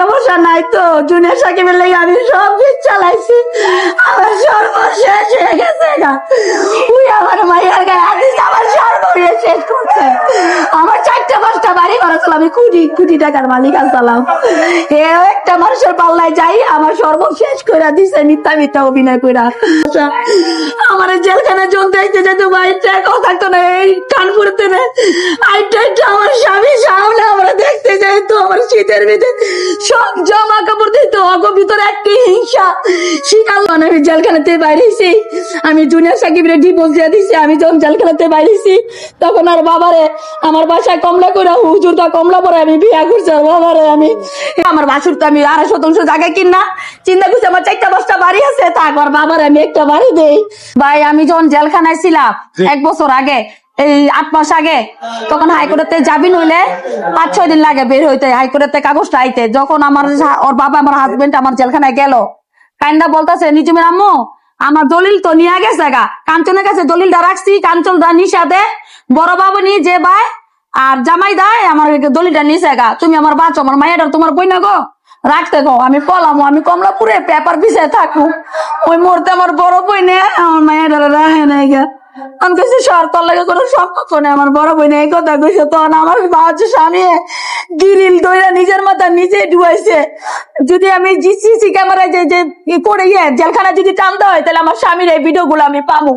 টাকা নাই তো। সাকিবের আমি সব চালাইছি। আমার সর্বশেষ হয়ে গেছে আমার মাইয়ার গায়ে আমার সর্বশেষ শেষ করছে। আমার চারটা পাঁচটা বাড়ি আমি টাকার মালিক আসলাম এ একটা মানুষের পাল্লায় যাই, আমার সর্বশেষ করে দিছে, মিথ্যা মিথ্যা অভিনয় কইরা। আমার জেলখানে জন দেখতে যেত ভাই, টাকাও থাকতো না, এই কানপুরতে না। আইটা আমার স্বামী সামনে আমরা দেখতে যাই তো আমার শীতের ভিতরে সব জামা কাপড় দিত অগ ভিতরে একটি হিংসা। শিকাল আমি জেলখানাতে বাইরেছি। আমি জুনিয়র সাকিবের ডিভোর্স দিয়ে দিছি আমি যখন জেলখানাতে বাইরেছি তখন আর বাবারে আমার বাসায় কমলা করে হুজুরটা কমলা পরে আমি বিয়া করছি আর বাবারে আমি আমার বাসুর তো আমি আড়াই শতাংশ জায়গা কিনা চিন্তা করছি আমার চারটা পাঁচটা বাড়ি আছে তারপর বাবার আমি একটা বাড়ি দেই। ভাই আমি যখন জেলখানায় ছিলাম এক বছর আগে এই আট মাস আগে তখন হাইকোর্টে যাবি নইলে পাঁচ ছয় দিন লাগে বের হইতে, হাইকোর্টে কাগজটা আইতে। যখন আমার ওর বাবা, আমার হাজবেন্ড আমার জেলখানায় গেল, কাইন্দা বলতেছে নিজুমের আম্মু, আমার দলিল তো নিয়ে গেছে গা। কাঞ্চনের কাছে দলিলটা রাখছি, কাঞ্চন দা নিশাদে বড় বাবু নি যে ভাই আর জামাই দায় আমার দলিলটা নিছে গা। তুমি আমার বাঁচো, আমার মায়ের তোমার বই না গো? রাখতে গো আমি পলামো, আমি কমলাপুরে পেপার পিছিয়ে থাকব ওই মুহূর্তে আমার বড় বই নে আমার মায়ের রাখে নাই গা। আমি কাছে লাগে কোনো নেই। আমার বড় কথা কইছে আমার বাচ্চা স্বামী গিরিল দইরা নিজের মাথা নিজে ডুবাইছে। যদি আমি জিসিসি ক্যামেরায় যে যে করে ইয়ে জেলখানা যদি টানতে হয়, তাহলে আমার স্বামীর এই ভিডিও গুলো আমি পাবো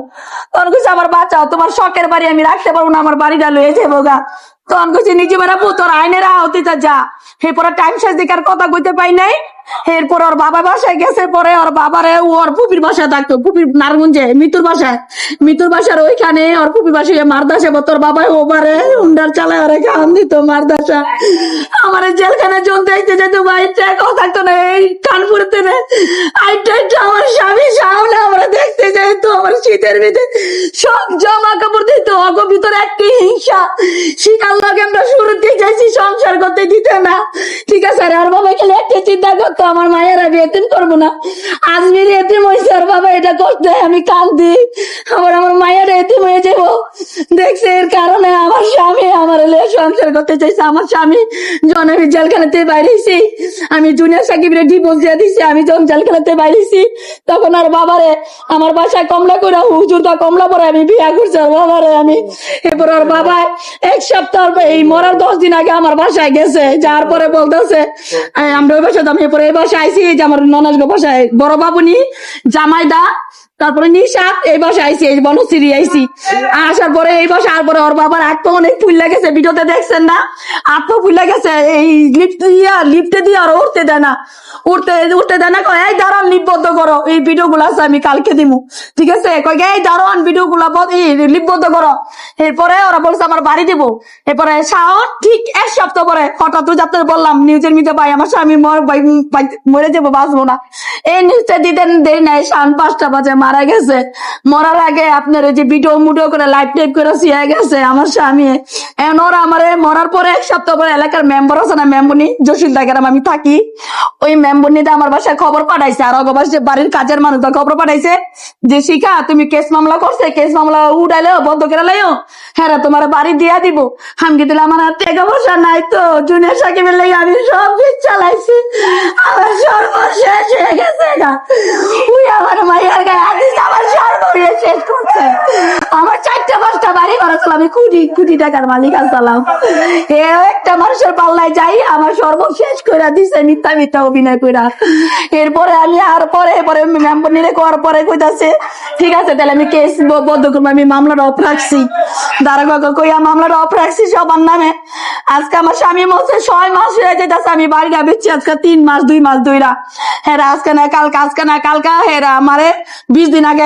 তখন কইছে, আমার বাচ্চাও তোমার শখের বাড়ি আমি রাখতে পারব না, আমার বাড়িটা লয়ে যাব গা। তখন কইছে, নিজে বেড়াবো তোর আইনের আহতিটা যা। এরপরে টাইম শেষ দেখার কথা কইতে পাই নাই। এরপর ওর বাবা বাসায় গেছে, পরে ওর বাবারে ওর পুপির বাসায় থাকতো পুপির নারগুঞ্জে মিতুর বাসায়। মিতুর বাসার ওইখানে ওর পুপির বাসায় মারদাসে তোর বাবা ওবারে উন্ডার চালায়, ওরে খাওয়ান দিত মারদাসা আমার জেলখানে জন দেখতে যেত ভাই টাকাও থাকতো না, এই কানপুরতে না। আইটা আমার স্বামী সামনে আমরা দেখতে যাই তো আমার শীতের ভিতরে সব জামা কাপড় দিত অগ ভিতরে একটি হিংসা। শিকাল লাগে আমরা শুরুতেই যাইছি সংসার করতে দিতে না। ঠিক আছে, আর আর বাবা খেলে একটা চিন্তা করতো আমার মায়ের আমি এতিম করব না। আজমির এতিম হয়েছে আর বাবা এটা করতে, আমি কান্দি। আমার আমার মায়ের এতিম হয়ে যাব দেখছে এর কারণে আমার স্বামী আমার এলে সংসার করতে চাইছে। আমার স্বামী যখন আমি জেলখানাতে বাইরেছি। আমি জুনিয়র সাকিবের ডিভোর্স দিয়ে দিছি, আমি যখন জেলখানাতে বাইরেছি, তখন আর বাবারে, আমার বাসায় কমলা করে হুজুরটা কমলা পরে আমি বিয়া করছি, আর বাবারে আমি এরপর ওর বাবা এক সপ্তাহ, এই মরার দশ দিন আগে আমার বাসায় গেছে যার পরে বলতেছে আমরা ওই বাসায় আমি এরপরে এই বাসায় আইসি এই যে আমার ননাজ বাসায়, বড় বাবুনি, জামাইদা, তারপরে নিশাদ এই বাসায় আইসি এই বনশ্রী আইসি আসার পরে এই বাসা আর পরে ওর বাবার পা অনেক ফুল গেছে, ভিডিওতে দেখছেন না? পা ফুল গেছে, এই লিফট দিয়া লিফটে দিয়ে আর উঠতে দেয় না। উঠতে উঠতে দেয় না এই দাঁড়ান লিপ বন্ধ করো, এই ভিডিও গুলো আছে, আমি কালকে দিমু। ঠিক আছে? কয়, এই দাঁড়ান ভিডিও গুলো লিপ বন্ধ করো। এরপরে ওরা বলছে, আমার বাড়ি দিব। এরপরে শাওন, ঠিক এক সপ্তাহ পরে হঠাৎ তো যাতে বললাম নিউজের মিটে ভাই আমার স্বামী মর যাব, বাঁচবো না। এই নিউজটা দিতে দেরি নাই শান পাঁচটা বাজে, মারা গেছে। মরার আগে আপনার ওই যে ভিডিও মুডিও করে লাইভ টাইপ করে সিয়া গেছে আমার স্বামী। এখন ওরা আমার মরার পরে এক সপ্তাহ পরে এলাকার মেম্বার আছে না, মেম্বনি? জসিল গ্রাম আমি থাকি। ওই মেম্বনিতে আমার বাসায় খবর পাঠাইছে। আর অগবাস যে বাড়ির কাজের মানুষ খবর পাঠাইছে যে, শিখা, তুমি কেস মামলা করছে কেস মামলা উঠাইলেও, বন্ধ করে লাইও। হ্যাঁ তোমার বাড়ি দিয়া দিব। আমি কি দিলাম আমার টাকা পয়সা নাই তো, জুনিয়র সাকিবের লাগে আমি সব কিছু চালাইছি। আমার সর্বশেষ হয়ে গেছে গা। উই আমার মাইয়ার গায়ে আদিস আমার সর্বশেষ শেষ করছে। টাকার মালিক আসলাম একটা মানুষের পাল্লায় যাই, আমার সর্বশেষ দিছে মিথ্যা মিথ্যা অভিনয় এরপরে আমি আর পরে পরে মেম্বনিরে করার পরে কইতাছে, ঠিক আছে, তাহলে আমি কেস বদ্ধ করব, আমি অফ রাখছি। কইয়া অফ রাখছি সবার নামে? আজকে আমার স্বামী বলছে ছয় মাস হয়ে যেতেছে আমি বেচছি আজকে তিন মাস, দুই মাস দুইরা হেরা আজকে না, কালকে, আজকে না, কালকা হেরা আমারে বিশ দিন আগে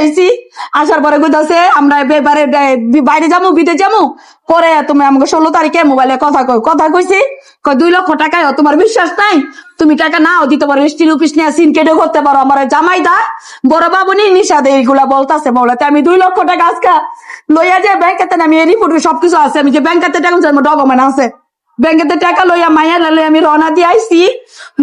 আইছি। আসার পরে কইতাছে, আমরা বাইরে যাব বিদে যাব পরে তুমি আমাকে ষোলো তারিখে মোবাইলে কথা কই কথা কইছি কই দুই লক্ষ টাকায় তোমার বিশ্বাস নাই? তুমি টাকা নাও দিতে পারো স্টিল অফিস নিয়ে সিন কেটেও করতে পারো। আমার জামাই দা বড় বাবু বাবুনি নিষাদ এইগুলা বলতাছে বলতে আমি দুই লক্ষ টাকা আজকে লইয়া যে ব্যাংকেতে আমি রিপোর্ট সবকিছু আছে। আমি যে ব্যাংকেতে টাকা ডকুমেন্ট আছে। ব্যাংকেতে টাকা লইয়া মাইয়া লইয়া আমি রওনা দিয়ে আইসি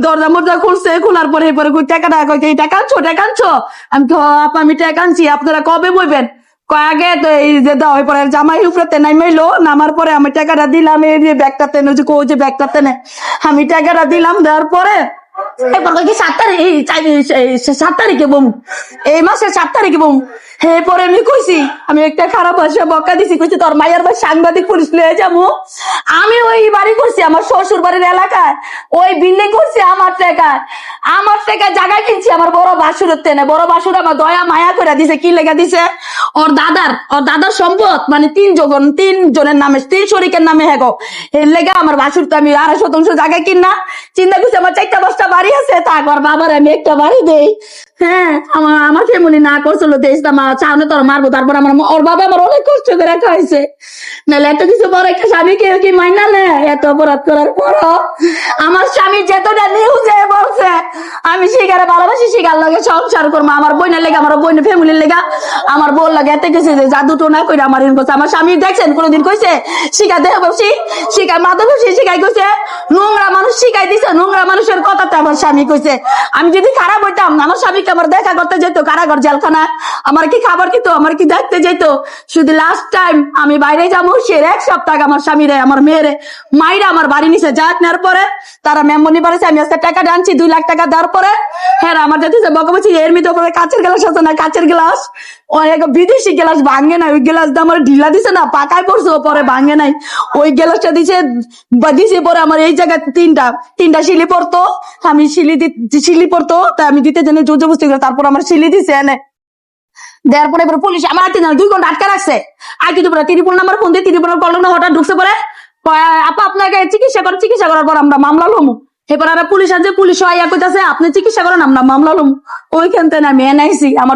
দরজা মরজা খুলছে, খোলার পরে পরে কই, টাকা টাকা কই এই টাকা আনছো টাকা আনছো? আমি তো আপা, আমি টাকা আনছি, আপনারা কবে বইবেন? কয়াগে তো এই যে দেওয়া পরে জামাই উপরে নাইমাইলো নামার পরে আমি টাকাটা দিলাম, এই যে ব্যাগটাতে ওই যে কই যে ব্যাগটাতে নে আমি টাকাটা দিলাম, দেওয়ার পরে এরপর কি সাত তারিখ সাত তারিখে বম এই মাসের সাত তারিখে বম হে পরে আমি কইছি, আমি একটা খারাপ ভাষা বকা দিছি, কইছি তোর মায়ের ভাই সাংবাদিক পুলিশ লয়ে যাব। আমি ওই বাড়ি করছি আমার শ্বশুর বাড়ির এলাকায়, ওই বিল্ডিং করছি আমার টাকায় আমার টাকায় জায়গা কিনছি, আমার বড় বাসুরের তেনে, বড় বাসুর আমার দয়া, মায়া করে দিছে, কি লেগে দিছে? ওর দাদার ওর দাদার সম্পদ মানে তিন জন তিন জনের নামে, তিন শরিকের নামে হেগো এর লেগে আমার বাসুর তো আমি আড়াই শতাংশ জায়গা কিনা চিন্তা করছি আমার চারটা, পাঁচটা বাড়ি আছে তারপর বাবার আমি একটা বাড়ি দেই। হ্যাঁ আমার আমার ফ্যামিলি না করছিল, দেশ আমার চাউনে তোর মারবো, তারপর আমার ওর বাবা আমার অনেক কষ্ট করে খাইছে। নাহলে এত কিছু পরে একটা স্বামী কি মাইনা এত অপরাধ করার পরও আমার স্বামী যেতটা নিউজে শিকারে ভালোবাসি শিকার লাগে সংসার করব। আমার বোনের লেগে, আমার বোনের ফ্যামিলির লেগে। আমার বোন লাগে এতে গেছে যে, জাদু টোনা করে আমার এরকম আমার স্বামী দেখছেন, কোনোদিন কইছে শিকার দেহ বসি শিকার মাথা বসি শিকাই কইছে। নোংরা মানুষ শিখাই দিছে, নোংরা মানুষের কথাতে আমার স্বামী কইছে। আমি যদি খারাপ হইতাম, আমার স্বামীকে আমার দেখা করতে যেত কারাগর জেলখানা আমার কি খাবার দিত আমার কি দেখতে যেত শুধু লাস্ট টাইম আমি বাইরে যাব, সে এক সপ্তাহ আমার স্বামীরে, আমার মেয়েরে মাইরা আমার বাড়ি নিছে। যাক নেওয়ার পরে তারা মেমনি পারেছে আমি আজকে টাকা আনছি, দুই লাখ টাকা দেওয়ার পরে হ্যাঁ আমার যাতে বকে বলছি, এর মধ্যে করে কাচের গ্লাস আছে না, কাচের গ্লাস? অনেক বিদেশি গ্লাস ভাঙে নাই, ওই গ্লাস দিয়ে আমার ঢিলা দিছে না, পাকায় পড়ছে পরে ভাঙে নাই। ওই গ্লাসটা দিছে দিছে পরে আমার এই জায়গায় তিনটা। তিনটা শিলি পড়তো, আমি শিলি শিলি পড়তো তাই আমি দিতে জানি জোর জবস্তি করে, তারপর আমার শিলি দিছে, এনে। দেওয়ার পরে এবার পুলিশ আমার আটকে দুই ঘণ্টা আটকে রাখছে। আর কিন্তু পরে তিরিপুর নাম্বার ফোন দিয়ে তিরিপুর কলম হঠাৎ ঢুকছে পরে আপা, আপনাকে চিকিৎসা করে চিকিৎসা করার পর আমরা মামলা লমু। এবার আর পুলিশ আছে পুলিশ আপনি চিকিৎসা করেন, আমরা মামলা লমু। ওইখান থেকে আমি এনআইসি আমার